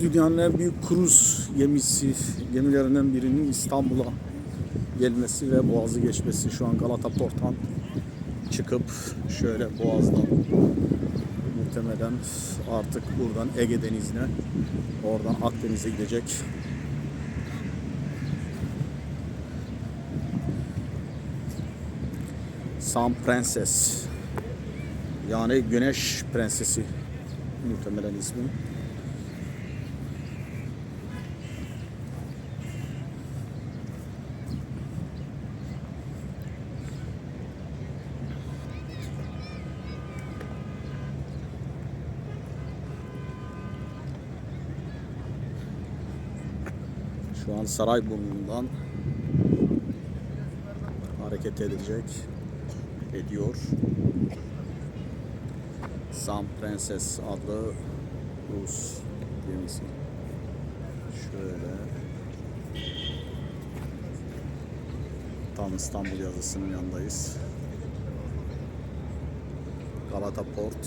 Dünyanın en büyük kruz gemisi, gemilerinden birinin İstanbul'a gelmesi ve Boğaz'ı geçmesi. Şu an Galata Port'tan çıkıp şöyle Boğaz'dan muhtemelen artık buradan Ege Denizi'ne oradan Akdeniz'e gidecek. Sun Princess yani Güneş Prensesi muhtemelen ismi. Şu an Sarayburnu'ndan hareket edecek ediyor. Sun Princess adlı Rus gemisi. Şöyle tam İstanbul yazısının yanındayız. Galata Port